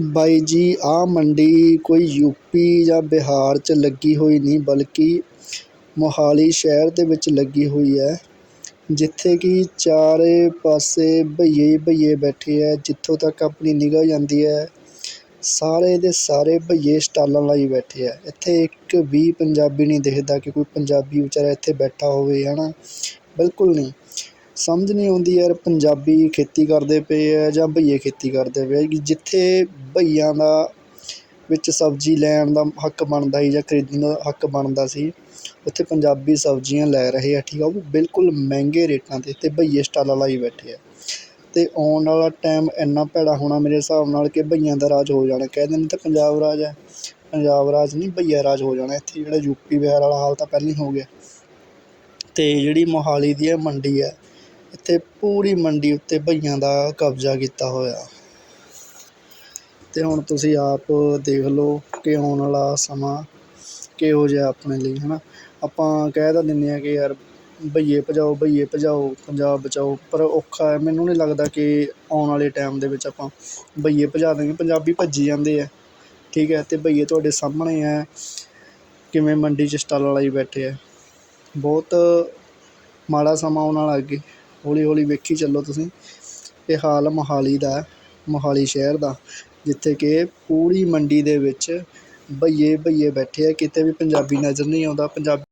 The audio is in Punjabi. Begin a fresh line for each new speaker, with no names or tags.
ਬਾਈ ਜੀ, ਆਹ ਮੰਡੀ ਕੋਈ ਯੂਪੀ ਜਾਂ ਬਿਹਾਰ 'ਚ ਲੱਗੀ ਹੋਈ ਨਹੀਂ, ਬਲਕਿ ਮੋਹਾਲੀ ਸ਼ਹਿਰ ਦੇ ਵਿੱਚ ਲੱਗੀ ਹੋਈ ਹੈ, ਜਿੱਥੇ ਕਿ ਚਾਰੇ ਪਾਸੇ ਬਈਏ ਹੀ ਭਈਏ ਬੈਠੇ ਹੈ, ਜਿੱਥੋਂ ਤੱਕ ਆਪਣੀ ਨਿਗਾਹ ਜਾਂਦੀ ਹੈ, ਸਾਰੇ ਦੇ ਸਾਰੇ ਬਈਏ ਸਟਾਲਾਂ ਲਾਈ ਬੈਠੇ ਹੈ। ਇੱਥੇ ਇੱਕ ਵੀ ਪੰਜਾਬੀ ਨਹੀਂ ਦਿਖਦਾ ਕਿ ਕੋਈ ਪੰਜਾਬੀ ਵਿਚਾਰਾ ਇੱਥੇ ਬੈਠਾ ਹੋਵੇ, ਹੈ ਨਾ? ਬਿਲਕੁਲ ਨਹੀਂ। ਸਮਝ ਨਹੀਂ ਆਉਂਦੀ ਯਾਰ, ਪੰਜਾਬੀ ਖੇਤੀ ਕਰਦੇ ਪਏ ਹੈ ਜਾਂ ਬਈਏ ਖੇਤੀ ਕਰਦੇ ਪਏ ਕਿ ਜਿੱਥੇ ਬਈਆਂ ਦਾ ਵਿੱਚ ਸਬਜ਼ੀ ਲੈਣ ਦਾ ਹੱਕ ਬਣਦਾ ਸੀ ਜਾਂ ਖਰੀਦਣ ਦਾ ਹੱਕ ਬਣਦਾ ਸੀ, ਉੱਥੇ ਪੰਜਾਬੀ ਸਬਜ਼ੀਆਂ ਲੈ ਰਹੇ ਆ, ਠੀਕ ਆ, ਉਹ ਬਿਲਕੁਲ ਮਹਿੰਗੇ ਰੇਟਾਂ 'ਤੇ ਅਤੇ ਬਈਏ ਸਟਾਲਾਂ ਲਾਈ ਬੈਠੇ ਆ। ਅਤੇ ਆਉਣ ਵਾਲਾ ਟਾਈਮ ਇੰਨਾ ਭੈੜਾ ਹੋਣਾ ਮੇਰੇ ਹਿਸਾਬ ਨਾਲ ਕਿ ਬਈਆਂ ਦਾ ਰਾਜ ਹੋ ਜਾਣਾ, ਕਹਿ ਦਿੰਦੇ ਤਾਂ ਪੰਜਾਬ ਰਾਜ ਹੈ ਪੰਜਾਬ ਰਾਜ ਨਹੀਂ ਬਈਆ ਰਾਜ ਹੋ ਜਾਣਾ, ਇੱਥੇ ਜਿਹੜਾ ਯੂਪੀ ਬਿਹਾਰ ਵਾਲਾ ਹਾਲ ਤਾਂ ਪਹਿਲਾਂ ਹੀ ਹੋ ਗਿਆ। ਅਤੇ ਜਿਹੜੀ ਮੋਹਾਲੀ ਦੀ ਇਹ ਮੰਡੀ ਹੈ ਇੱਥੇ ਪੂਰੀ ਮੰਡੀ ਉੱਤੇ ਭਈਆਂ ਦਾ ਕਬਜ਼ਾ ਕੀਤਾ ਹੋਇਆ। ਅਤੇ ਹੁਣ ਤੁਸੀਂ ਆਪ ਦੇਖ ਲਓ ਕਿ ਆਉਣ ਵਾਲਾ ਸਮਾਂ ਕਿਹੋ ਜਿਹਾ ਆਪਣੇ ਲਈ ਹੈ ਨਾ ਆਪਾਂ ਕਹਿ ਤਾਂ ਦਿੰਦੇ ਹਾਂ ਕਿ ਯਾਰ ਬਈਏ ਭਜਾਓ ਬਈਏ ਭਜਾਓ, ਪੰਜਾਬ ਬਚਾਓ, ਪਰ ਔਖਾ ਹੈ। ਮੈਨੂੰ ਨਹੀਂ ਲੱਗਦਾ ਕਿ ਆਉਣ ਵਾਲੇ ਟਾਈਮ ਦੇ ਵਿੱਚ ਆਪਾਂ ਬਈਏ ਭਜਾ ਦਾਂਗੇ ਪੰਜਾਬੀ ਭੱਜੀ ਜਾਂਦੇ ਆ, ਠੀਕ ਹੈ? ਅਤੇ ਬਈਏ ਤੁਹਾਡੇ ਸਾਹਮਣੇ ਹੈ ਕਿਵੇਂ ਮੰਡੀ 'ਚ ਸਟਾਲਾਂ ਲਾਈ ਬੈਠੇ ਹੈ ਬਹੁਤ ਮਾੜਾ ਸਮਾਂ ਆਉਣ ਵਾਲਾ ਅੱਗੇ। ਹੌਲੀ ਹੌਲੀ ਵੇਖੀ ਚੱਲੋ ਤੁਸੀਂ। ਇਹ ਹਾਲ ਮੋਹਾਲੀ ਦਾ ਮੋਹਾਲੀ ਸ਼ਹਿਰ ਦਾ, ਜਿੱਥੇ ਕਿ ਪੂਰੀ ਮੰਡੀ ਦੇ ਵਿੱਚ ਬਈਏ ਬਈਏ ਬੈਠੇ ਆ, ਕਿਤੇ ਵੀ ਪੰਜਾਬੀ ਨਜ਼ਰ ਨਹੀਂ ਆਉਂਦਾ, ਪੰਜਾਬੀ